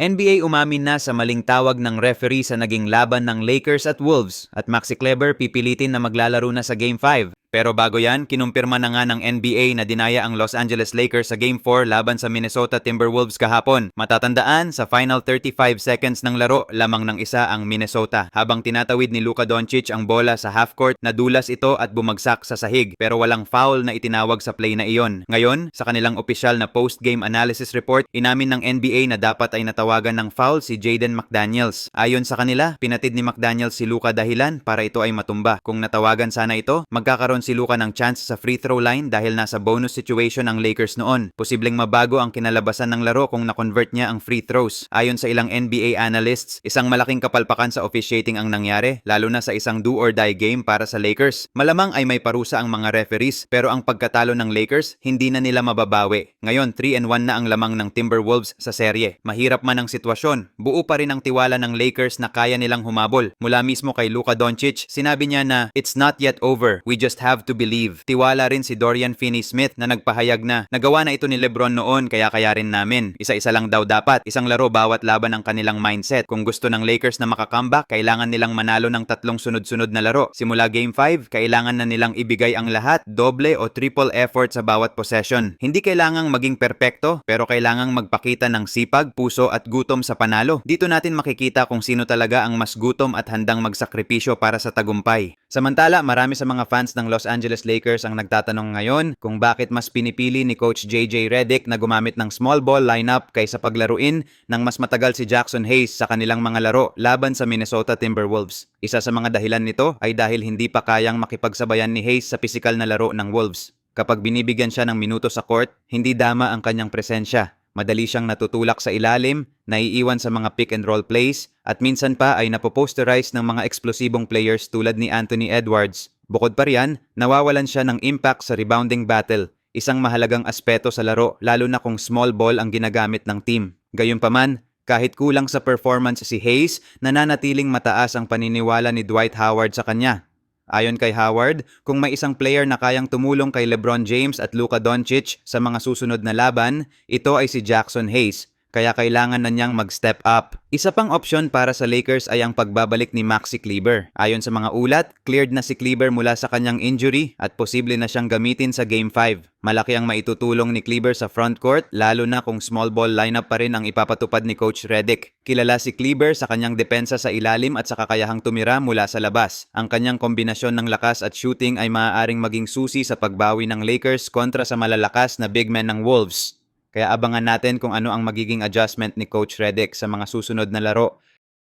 NBA umamin na sa maling tawag ng referee sa naging laban ng Lakers at Wolves at Maxi Kleber pipilitin na maglalaro na sa Game 5. Pero bago yan, kinumpirma na nga ng NBA na dinaya ang Los Angeles Lakers sa Game 4 laban sa Minnesota Timberwolves kahapon. Matatandaan, sa final 35 seconds ng laro, lamang ng isa ang Minnesota. Habang tinatawid ni Luka Doncic ang bola sa half court, nadulas ito at bumagsak sa sahig. Pero walang foul na itinawag sa play na iyon. Ngayon, sa kanilang opisyal na post-game analysis report, inamin ng NBA na dapat ay natawagan ng foul si Jaden McDaniels. Ayon sa kanila, pinatid ni McDaniels si Luka dahilan para ito ay matumba. Kung natawagan sana ito, magkakaroon si Luka ng chance sa free throw line dahil nasa bonus situation ang Lakers noon. Posibleng mabago ang kinalabasan ng laro kung na-convert niya ang free throws. Ayon sa ilang NBA analysts, isang malaking kapalpakan sa officiating ang nangyari, lalo na sa isang do or die game para sa Lakers. Malamang ay may parusa ang mga referees, pero ang pagkatalo ng Lakers, hindi na nila mababawi. Ngayon, 3 and 1 na ang lamang ng Timberwolves sa serye. Mahirap man ang sitwasyon, buo pa rin ang tiwala ng Lakers na kaya nilang humabol. Mula mismo kay Luka Doncic, sinabi niya na, It's not yet over, we just have to believe. Tiwala rin si Dorian Finney-Smith na nagpahayag na, nagawa na ito ni Lebron noon kaya kaya rin namin. Isa-isa lang daw dapat, isang laro bawat laban ang kanilang mindset. Kung gusto ng Lakers na makakambak, kailangan nilang manalo ng tatlong sunod-sunod na laro. Simula Game 5, kailangan na nilang ibigay ang lahat, doble o triple effort sa bawat possession. Hindi kailangang maging perpekto, pero kailangang magpakita ng sipag, puso at gutom sa panalo. Dito natin makikita kung sino talaga ang mas gutom at handang magsakripisyo para sa tagumpay. Samantala, marami sa mga fans ng Los Angeles Lakers ang nagtatanong ngayon kung bakit mas pinipili ni Coach JJ Redick na gumamit ng small ball lineup kaysa paglaruin ng mas matagal si Jackson Hayes sa kanilang mga laro laban sa Minnesota Timberwolves. Isa sa mga dahilan nito ay dahil hindi pa kayang makipagsabayan ni Hayes sa pisikal na laro ng Wolves. Kapag binibigyan siya ng minuto sa court, hindi dama ang kanyang presensya. Madali siyang natutulak sa ilalim, naiiwan sa mga pick and roll plays, at minsan pa ay napoposterize ng mga eksplosibong players tulad ni Anthony Edwards. Bukod pa riyan, nawawalan siya ng impact sa rebounding battle, isang mahalagang aspeto sa laro lalo na kung small ball ang ginagamit ng team. Gayunpaman, kahit kulang sa performance si Hayes, nananatiling mataas ang paniniwala ni Dwight Howard sa kanya. Ayon kay Howard, kung may isang player na kayang tumulong kay LeBron James at Luka Doncic sa mga susunod na laban, ito ay si Jackson Hayes, kaya kailangan na niyang mag-step up. Isa pang opsyon para sa Lakers ay ang pagbabalik ni Maxi Kleber. Ayon sa mga ulat, cleared na si Kleber mula sa kanyang injury at posible na siyang gamitin sa Game 5. Malaki ang maitutulong ni Kleber sa front court lalo na kung small ball lineup pa rin ang ipapatupad ni Coach Redick. Kilala si Kleber sa kanyang depensa sa ilalim at sa kakayahang tumira mula sa labas. Ang kanyang kombinasyon ng lakas at shooting ay maaaring maging susi sa pagbawi ng Lakers kontra sa malalakas na big men ng Wolves. Kaya abangan natin kung ano ang magiging adjustment ni Coach Redick sa mga susunod na laro